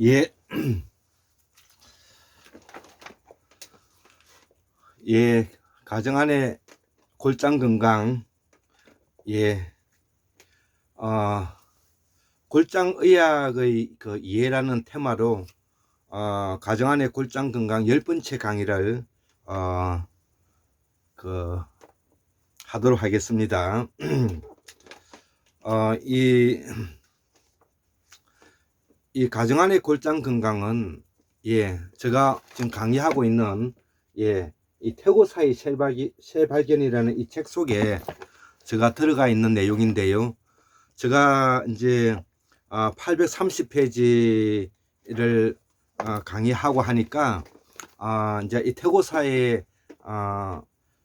예. 예, 가정 안에 골장 건강, 예, 어, 골장 의학의 그 이해라는 테마로, 어, 가정 안에 골장 건강 열 번째 강의를, 어, 그, 하도록 하겠습니다. 어, 이, 이 가정 안의 골장 건강은 예 제가 지금 강의하고 있는 예 이 태고사의 셀발기, 셀발견이라는 이 책 속에 제가 들어가 있는 내용인데요. 제가 이제 아, 830페이지를 아, 강의하고 하니까 아, 이제 이 태고사의 아,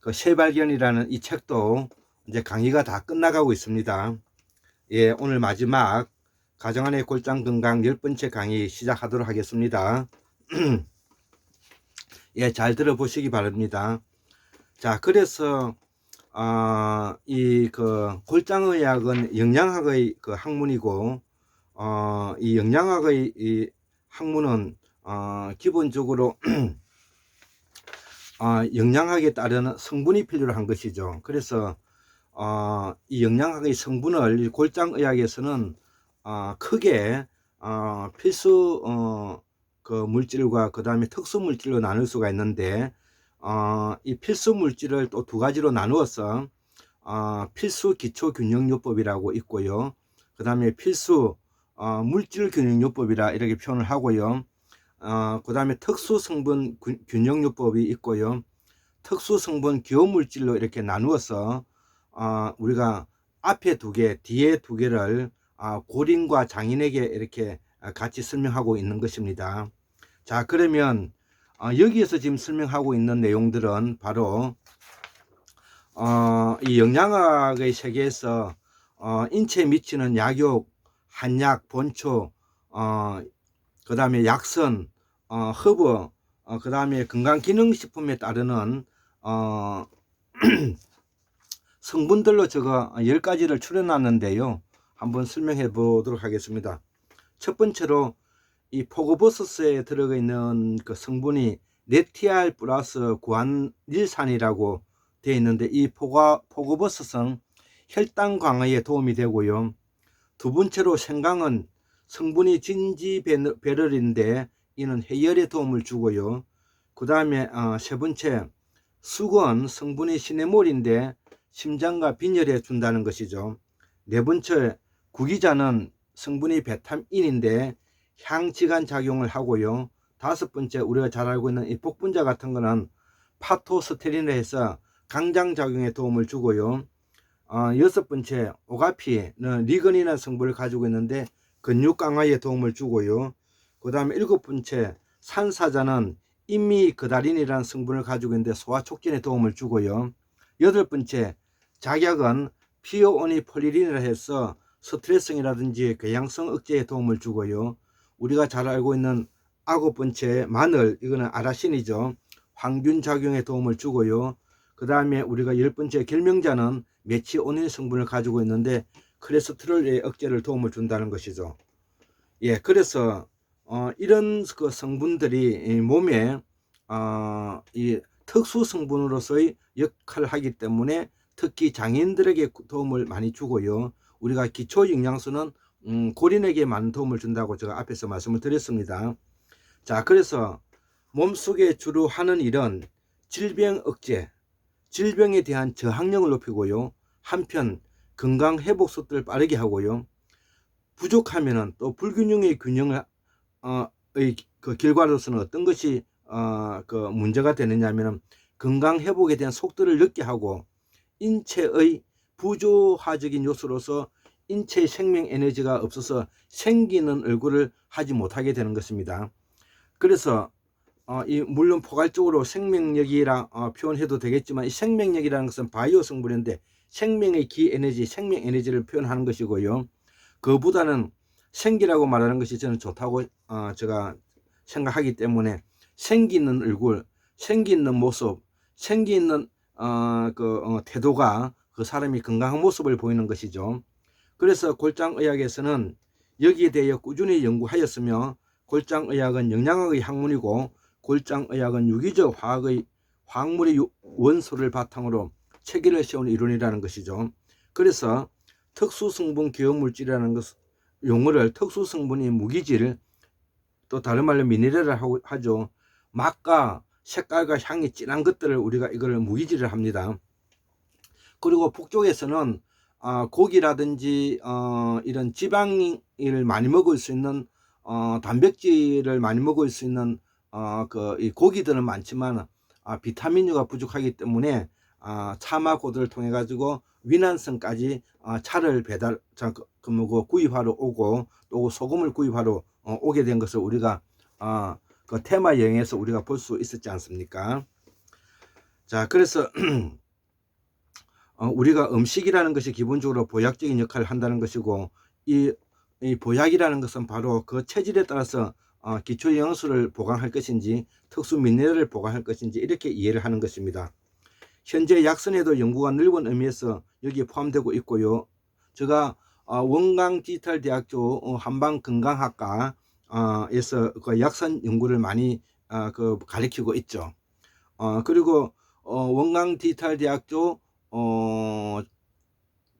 그 셀발견이라는 이 책도 이제 강의가 다 끝나가고 있습니다. 예, 오늘 마지막 가정 안의 골장 건강 열 번째 강의 시작하도록 하겠습니다. 예, 잘 들어보시기 바랍니다. 자, 그래서 어, 이그 골장의학은 영양학의 그 학문이고 어, 이 영양학의 이 학문은 어, 기본적으로 어, 영양학에 따르는 성분이 필요로 한 것이죠. 그래서 어, 이 영양학의 성분을 이 골장의학에서는 어, 크게 어, 필수 어, 그 물질과 그 다음에 특수 물질로 나눌 수가 있는데 어, 이 필수 물질을 또 두 가지로 나누어서 어, 필수 기초 균형요법이라고 있고요. 그 다음에 필수 어, 물질 균형요법이라 이렇게 표현을 하고요. 어, 그 다음에 특수 성분 균- 균형요법이 있고요. 특수 성분 기호 물질로 이렇게 나누어서 어, 우리가 앞에 두 개, 뒤에 두 개를 아, 고린과 장인에게 이렇게 아, 같이 설명하고 있는 것입니다. 자, 그러면 어, 여기에서 지금 설명하고 있는 내용들은 바로 어, 이 영양학의 세계에서 어, 인체에 미치는 약욕, 한약, 본초, 어, 그 다음에 약선, 어, 허브, 어, 그 다음에 건강기능식품에 따르는 어, 성분들로 제가 열 가지를 추려놨는데요. 한번 설명해 보도록 하겠습니다. 첫 번째로 이 포고버섯에 들어가 있는 그 성분이 네티알 플러스 구안릴산이라고 되어 있는데 이 포가, 포고버섯은 혈당 강화에 도움이 되고요. 두 번째로 생강은 성분이 진지배럴인데 이는 해열에 도움을 주고요. 그 다음에 어, 세 번째 수건 성분이 시네몰인데 심장과 빈혈에 준다는 것이죠. 네 번째 구기자는 성분이 베타민인데 향지간 작용을 하고요. 다섯 번째 우리가 잘 알고 있는 이 복분자 같은 거는 파토스테린을 해서 강장 작용에 도움을 주고요. 어, 여섯 번째 오가피는 리건이라는 성분을 가지고 있는데 근육 강화에 도움을 주고요. 그 다음에 일곱 번째 산사자는 인미그다린이라는 성분을 가지고 있는데 소화 촉진에 도움을 주고요. 여덟 번째 작약은 피오오니폴리린을 해서 스트레스성이라든지 궤양성 억제에 도움을 주고요. 우리가 잘 알고 있는 아홉 번째 마늘 이거는 아라신이죠. 황균 작용에 도움을 주고요. 그 다음에 우리가 열 번째 결명자는 메치오닌 성분을 가지고 있는데 콜레스테롤의 억제를 도움을 준다는 것이죠. 예, 그래서 어, 이런 그 성분들이 이 몸에 어, 이 특수 성분으로서의 역할을 하기 때문에 특히 장인들에게 도움을 많이 주고요. 우리가 기초 영양소는 음, 고린에게 많은 도움을 준다고 제가 앞에서 말씀을 드렸습니다. 자, 그래서 몸속에 주로 하는 일은 질병 억제, 질병에 대한 저항력을 높이고요. 한편 건강 회복 속도를 빠르게 하고요. 부족하면은 또 불균형의 균형을 어, 의, 그 결과로서는 어떤 것이 어, 그 문제가 되느냐면은 건강 회복에 대한 속도를 늦게 하고 인체의 부조화적인 요소로서 인체의 생명 에너지가 없어서 생기는 얼굴을 하지 못하게 되는 것입니다. 그래서 어, 이 물론 포괄적으로 생명력이라 어, 표현해도 되겠지만 이 생명력이라는 것은 바이오 성분인데 생명의 기 에너지, 생명 에너지를 표현하는 것이고요. 그보다는 생기라고 말하는 것이 저는 좋다고 어, 제가 생각하기 때문에 생기 있는 얼굴, 생기 있는 모습, 생기 있는 어, 그 어, 태도가 그 사람이 건강한 모습을 보이는 것이죠. 그래서 골장의학에서는 여기에 대해 꾸준히 연구하였으며 골장의학은 영양학의 학문이고 골장의학은 유기적 화학의 화학물의 유- 원소를 바탕으로 체계를 세운 이론이라는 것이죠. 그래서 특수성분 기업물질이라는 것 용어를 특수성분이 무기질 또 다른 말로 미네랄을 하죠. 맛과 색깔과 향이 진한 것들을 우리가 이걸 무기질을 합니다. 그리고 북쪽에서는 어, 고기라든지 어, 이런 지방을 많이 먹을 수 있는 어, 단백질을 많이 먹을 수 있는 어, 그, 이 고기들은 많지만 아, 비타민류가 부족하기 때문에 아, 차마고들을 통해 가지고 위난성까지 아, 차를 배달 자, 그, 그 뭐고 구입하러 오고 또 소금을 구입하러 어, 오게 된 것을 우리가 아, 그 테마 여행에서 우리가 볼 수 있었지 않습니까? 자, 그래서 어, 우리가 음식이라는 것이 기본적으로 보약적인 역할을 한다는 것이고 이, 이 보약이라는 것은 바로 그 체질에 따라서 어, 기초 영양소를 보강할 것인지 특수 미네랄을 보강할 것인지 이렇게 이해를 하는 것입니다. 현재 약선에도 연구가 넓은 의미에서 여기에 포함되고 있고요. 제가 어, 원광 디지털 대학교 어, 한방 건강학과에서 그 약선 연구를 많이 어, 그 가리키고 있죠. 어, 그리고 어, 원광 디지털 대학교 어,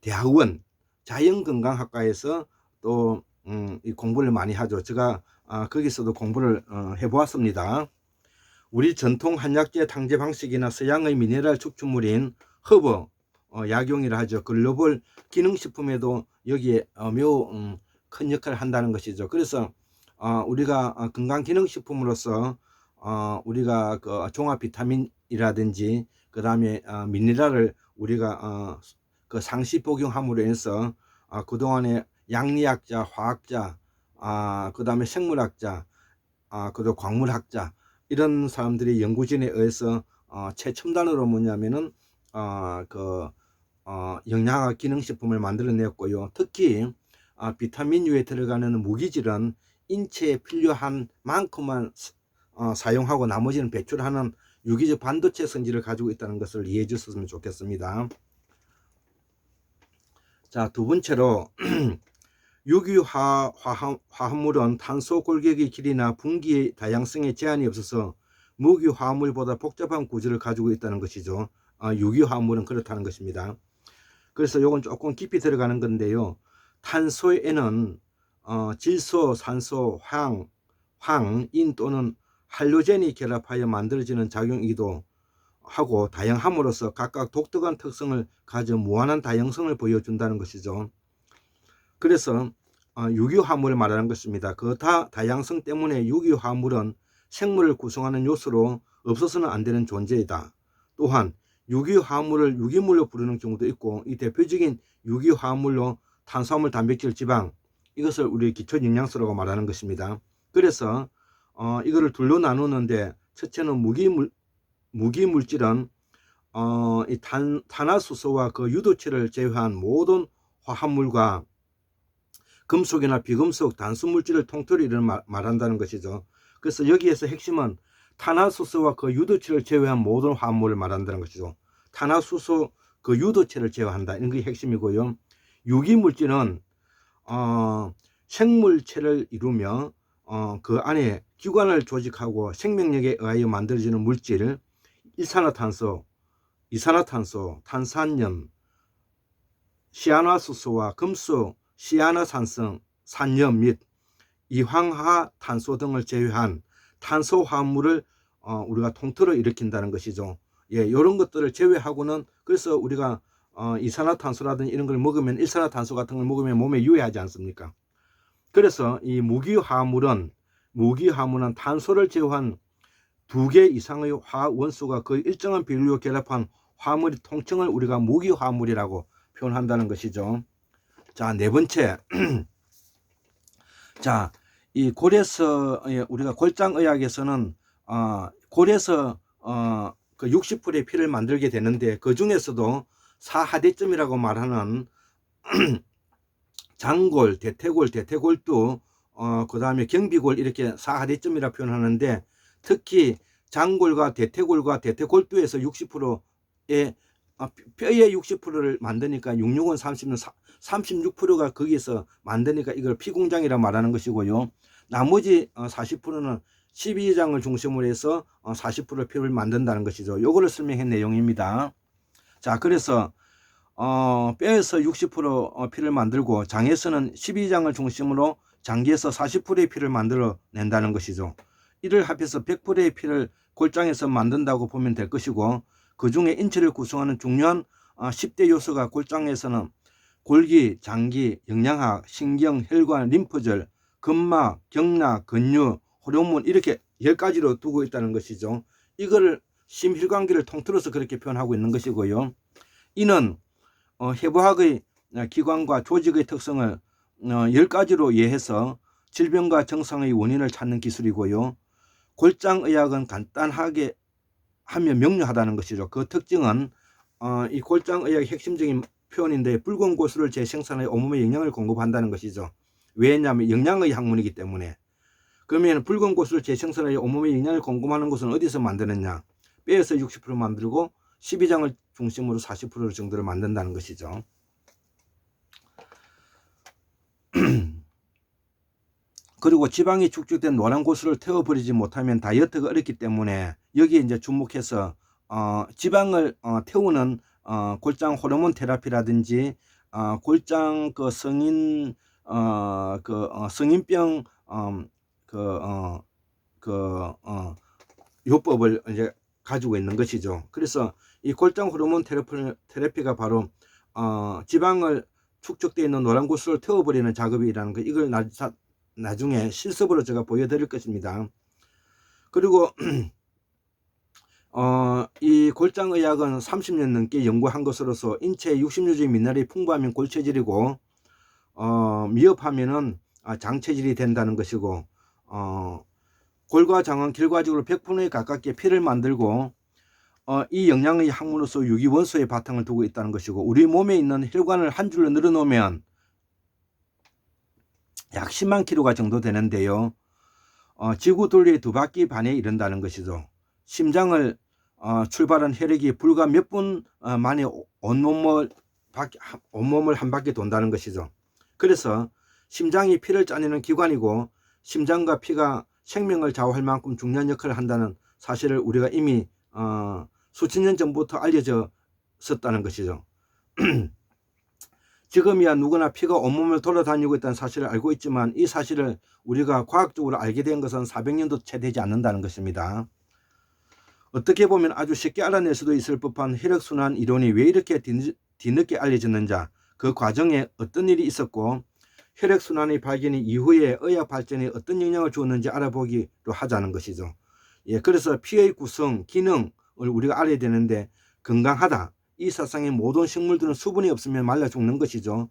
대학원 자연건강학과에서 또 음, 이 공부를 많이 하죠. 제가 아, 거기서도 공부를 어, 해보았습니다. 우리 전통 한약재 탕제 방식이나 서양의 미네랄 축출물인 허브 어, 약용이라 하죠. 글로벌 기능식품에도 여기에 어, 매우 음, 큰 역할을 한다는 것이죠. 그래서 어, 우리가 어, 건강 기능식품으로서 어, 우리가 그 종합 비타민이라든지 그 다음에 어, 미네랄을 우리가 어, 그 상시 복용함으로 해서 어, 그동안에 양리학자, 화학자, 아, 그 다음에 생물학자, 아, 그리고 광물학자 이런 사람들이 연구진에 의해서 어, 최첨단으로 뭐냐면은 어, 그 어, 영양학 기능식품을 만들어냈고요. 특히 아, 비타민유에 들어가는 무기질은 인체에 필요한 만큼만 스- 어, 사용하고 나머지는 배출하는 유기적 반도체 성질을 가지고 있다는 것을 이해해 주셨으면 좋겠습니다. 자, 두 번째로 유기화 화합, 화합물은 탄소 골격의 길이나 분기의 다양성에 제한이 없어서 무기 화합물보다 복잡한 구조를 가지고 있다는 것이죠. 아, 유기 화합물은 그렇다는 것입니다. 그래서 요건 조금 깊이 들어가는 건데요. 탄소에는 어, 질소, 산소, 황, 황, 인 또는 할로젠이 결합하여 만들어지는 작용이기도 하고 다양함으로써 각각 독특한 특성을 가져 무한한 다양성을 보여준다는 것이죠. 그래서 어, 유기화물을 말하는 것입니다. 그 다 다양성 때문에 유기화물은 생물을 구성하는 요소로 없어서는 안 되는 존재이다. 또한 유기화물을 유기물로 부르는 경우도 있고 이 대표적인 유기화물로 탄수화물, 단백질, 지방 이것을 우리 기초 영양소라고 말하는 것입니다. 그래서 어, 이거를 둘로 나누는데 첫째는 무기 물 무기 물질은 어, 이 탄, 탄화수소와 그 유도체를 제외한 모든 화합물과 금속이나 비금속 단수 물질을 통틀어 이를 말- 말한다는 것이죠. 그래서 여기에서 핵심은 탄화수소와 그 유도체를 제외한 모든 화합물을 말한다는 것이죠. 탄화수소 그 유도체를 제외한다. 이런 게 핵심이고요. 유기물질은 어, 생물체를 이루며 어, 그 안에 기관을 조직하고 생명력에 의하여 만들어지는 물질, 일산화탄소, 이산화탄소, 탄산염, 시아나수소와 금속, 시아나산성, 산염 및 이황화탄소 등을 제외한 탄소 화합물을 어, 우리가 통틀어 일으킨다는 것이죠. 예, 이런 것들을 제외하고는 그래서 우리가 어, 이산화탄소라든지 이런 걸 먹으면 일산화탄소 같은 걸 먹으면 몸에 유해하지 않습니까? 그래서 이 무기화합물은 무기화합물은 탄소를 제외한 두 개 이상의 화학 원소가 그 일정한 비율로 결합한 화물의 통칭을 우리가 무기화합물이라고 표현한다는 것이죠. 자, 네 번째. 자, 이 예, 우리가 골장의학에서는 어, 골에서 어, 그 60풀의 피를 만들게 되는데 그 중에서도 사하대점이라고 말하는 장골, 대퇴골, 대퇴골도 어, 그 다음에 경비골 이렇게 사하대점이라 표현하는데 특히 장골과 대퇴골과 대퇴골두에서 60%의 아, 뼈의 60%를 만드니까 66은 30은 36%가 거기서 만드니까 이걸 피공장이라 말하는 것이고요. 나머지 40%는 12장을 중심으로 해서 40% 피를 만든다는 것이죠. 요거를 설명한 내용입니다. 자, 그래서 어, 뼈에서 60% 어, 피를 만들고 장에서는 12장을 중심으로 장기에서 40%의 피를 만들어 낸다는 것이죠. 이를 합해서 100%의 피를 골장에서 만든다고 보면 될 것이고 그 중에 인체를 구성하는 중요한 10대 요소가 골장에서는 골기, 장기, 영양학, 신경, 혈관, 림프절, 근막, 경락, 근유, 호르몬 이렇게 10가지로 두고 있다는 것이죠. 이거를 심혈관계를 통틀어서 그렇게 표현하고 있는 것이고요. 이는 어, 해부학의 기관과 조직의 특성을 어, 10가지로 이해해서 질병과 정상의 원인을 찾는 기술이고요. 골장의학은 간단하게 하면 명료하다는 것이죠. 그 특징은 어, 이 골장의학의 핵심적인 표현인데 붉은 고수를 재생산해 온몸에 영양을 공급한다는 것이죠. 왜냐하면 영양의 학문이기 때문에. 그러면 붉은 고수를 재생산해 온몸에 영양을 공급하는 것은 어디서 만드느냐? 뼈에서 60% 만들고 12장을 중심으로 40% 정도를 만든다는 것이죠. 그리고 지방이 축적된 노란 고수를 태워버리지 못하면 다이어트가 어렵기 때문에 여기에 이제 주목해서 어, 지방을 어, 태우는 어, 골장 호르몬 테라피라든지 어, 골장 그 성인 어, 그 어, 성인병 어, 그, 어, 그, 어, 요법을 이제 가지고 있는 것이죠. 그래서 이 골장 호르몬 테라피, 테라피 가 바로 어, 지방을 축적되어 있는 노란 고수를 태워버리는 작업이라는 거 이걸 나, 나중에 실습으로 제가 보여드릴 것입니다. 그리고 어, 이 골장의학은 30년 넘게 연구한 것으로서 인체에 60유지 미네랄이 풍부하면 골체질이고 어, 미흡하면은 아, 장체질이 된다는 것이고 어, 골과 장은 결과적으로 100%에 가깝게 피를 만들고 어, 이 영양의 학문으로서 유기 원소의 바탕을 두고 있다는 것이고 우리 몸에 있는 혈관을 한 줄로 늘어놓으면 약 10만 킬로가 정도 되는데요. 어, 지구 둘레 두 바퀴 반에 이른다는 것이죠. 심장을 어, 출발한 혈액이 불과 몇분 어, 만에 온몸을 바퀴, 온몸을 한 바퀴 돈다는 것이죠. 그래서 심장이 피를 짜내는 기관이고 심장과 피가 생명을 좌우할 만큼 중요한 역할을 한다는 사실을 우리가 이미 어, 수천 년 전부터 알려졌었다는 것이죠. 지금이야 누구나 피가 온몸을 돌아다니고 있다는 사실을 알고 있지만 이 사실을 우리가 과학적으로 알게 된 것은 400년도 채 되지 않는다는 것입니다. 어떻게 보면 아주 쉽게 알아낼 수도 있을 법한 혈액순환 이론이 왜 이렇게 뒤늦게 알려졌는지 그 과정에 어떤 일이 있었고 혈액순환의 발견이 이후에 의학 발전에 어떤 영향을 주었는지 알아보기로 하자는 것이죠. 예, 그래서 피의 구성, 기능을 우리가 알아야 되는데 건강하다. 이 세상의 모든 식물들은 수분이 없으면 말라 죽는 것이죠.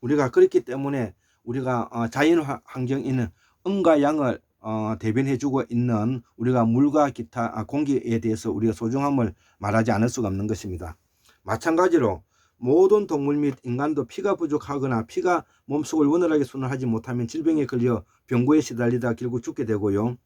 우리가 그렇기 때문에 우리가 어, 자연 환경에 있는 음과 양을 어, 대변해주고 있는 우리가 물과 기타 아, 공기에 대해서 우리가 소중함을 말하지 않을 수가 없는 것입니다. 마찬가지로 모든 동물 및 인간도 피가 부족하거나 피가 몸속을 원활하게 순환하지 못하면 질병에 걸려 병고에 시달리다 결국 죽게 되고요.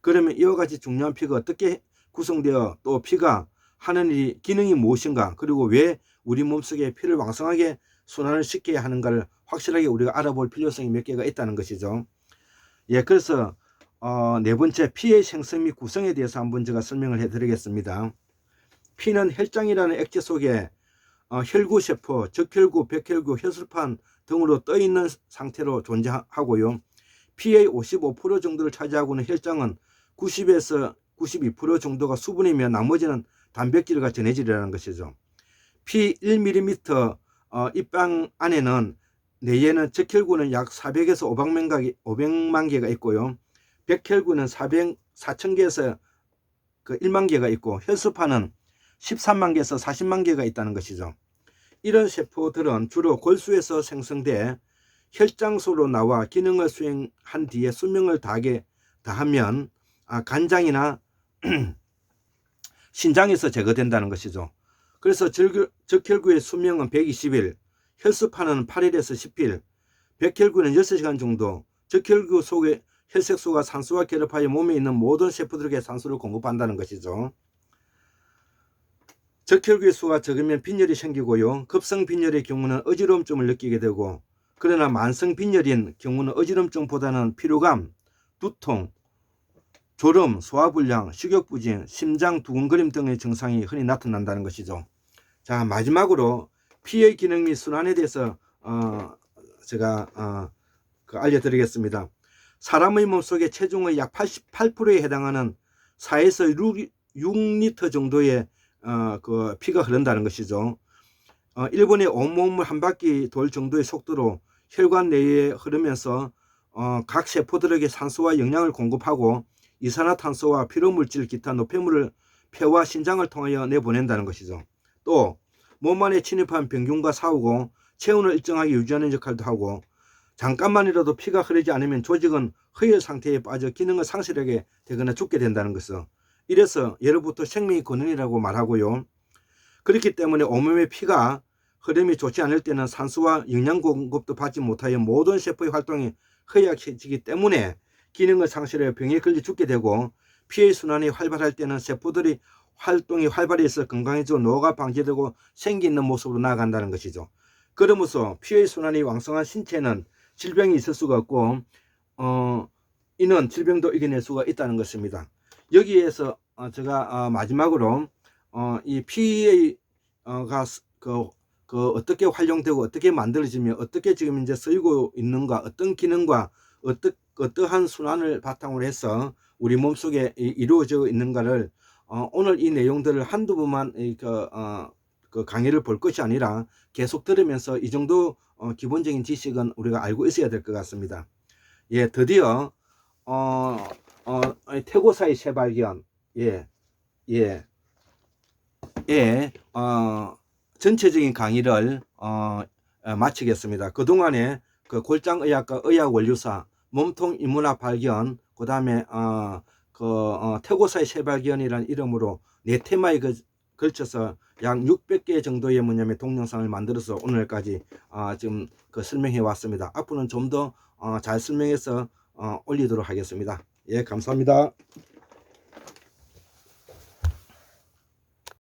그러면 이와 같이 중요한 피가 어떻게 구성되어 또 피가 하는 일이 기능이 무엇인가 그리고 왜 우리 몸속에 피를 왕성하게 순환을 시켜야 하는가를 확실하게 우리가 알아볼 필요성이 몇 개가 있다는 것이죠. 예, 그래서 어, 네 번째 피의 생성 및 구성에 대해서 한번 제가 설명을 해드리겠습니다. 피는 혈장이라는 액체 속에 어, 혈구세포, 적혈구, 백혈구, 혈술판 등으로 떠 있는 상태로 존재하고요. 피의 55% 정도를 차지하고 있는 혈장은 90에서 92% 정도가 수분이며 나머지는 단백질과 전해질이라는 것이죠. 피 1mm 어, 입방 안에는 내에는 적혈구는 약 400에서 500만, 가 500만 개가 있고요. 백혈구는 400, 4천 개에서 그 1만 개가 있고 혈수판은 13만 개에서 40만 개가 있다는 것이죠. 이런 세포들은 주로 골수에서 생성돼 혈장소로 나와 기능을 수행한 뒤에 수명을 다하게 다하면 아, 간장이나 신장에서 제거된다는 것이죠. 그래서 적혈구의 수명은 120일, 혈수판은 8일에서 10일, 백혈구는 6시간 정도, 적혈구 속에 혈색소가 산소와 결합하여 몸에 있는 모든 세포들에게 산소를 공급한다는 것이죠. 적혈구의 수가 적으면 빈혈이 생기고요. 급성 빈혈의 경우는 어지러움증을 느끼게 되고 그러나 만성 빈혈인 경우는 어지럼증보다는 피로감, 두통, 졸음, 소화불량, 식욕부진, 심장 두근거림 등의 증상이 흔히 나타난다는 것이죠. 자 마지막으로 피의 기능 및 순환에 대해서 어, 제가 어, 그 알려드리겠습니다. 사람의 몸속에 체중의 약 88%에 해당하는 4에서 6, 6리터 정도의 어, 그 피가 흐른다는 것이죠. 어, 일본의 온몸을 한 바퀴 돌 정도의 속도로 혈관 내에 흐르면서 어, 각 세포들에게 산소와 영양을 공급하고 이산화탄소와 피로물질 기타 노폐물을 폐와 신장을 통하여 내보낸다는 것이죠. 또 몸 안에 침입한 병균과 싸우고 체온을 일정하게 유지하는 역할도 하고 잠깐만이라도 피가 흐르지 않으면 조직은 허혈 상태에 빠져 기능을 상실하게 되거나 죽게 된다는 것을 이래서 예로부터 생명의 근원이라고 말하고요. 그렇기 때문에 온몸의 피가 흐름이 좋지 않을 때는 산소와 영양 공급도 받지 못하여 모든 세포의 활동이 허약해지기 때문에 기능을 상실하여 병에 걸려 죽게 되고 피의 순환이 활발할 때는 세포들이 활동이 활발해서 건강해지고 노화가 방지되고 생기 있는 모습으로 나아간다는 것이죠. 그러면서 피의 순환이 왕성한 신체는 질병이 있을 수가 없고 어, 이는 질병도 이겨낼 수가 있다는 것입니다. 여기에서 어, 제가 어, 마지막으로 어, 이 피의 어, 가, 그, 그 어떻게 활용되고 어떻게 만들어지며 어떻게 지금 이제 쓰이고 있는가 어떤 기능과 어떠, 어떠한 순환을 바탕으로 해서 우리 몸속에 이- 이루어져 있는가를 어, 오늘 이 내용들을 한두 번만 이, 그, 어, 그 강의를 볼 것이 아니라 계속 들으면서 이 정도 어, 기본적인 지식은 우리가 알고 있어야 될 것 같습니다. 예, 드디어 어, 어, 태고사의 재발견, 예, 예, 예, 어, 전체적인 강의를 어, 어, 마치겠습니다. 그 동안에 그 골장의학과 의학원류사, 몸통 인문학 발견, 그 다음에 어, 그 어, 태고사의 재발견이라는 이름으로 네 테마에 그, 걸쳐서 약 600개 정도의 뭐냐면 동영상을 만들어서 오늘까지 어, 지금 그 설명해 왔습니다. 앞으로는 좀더 어, 잘 설명해서 어, 올리도록 하겠습니다. 예, 감사합니다.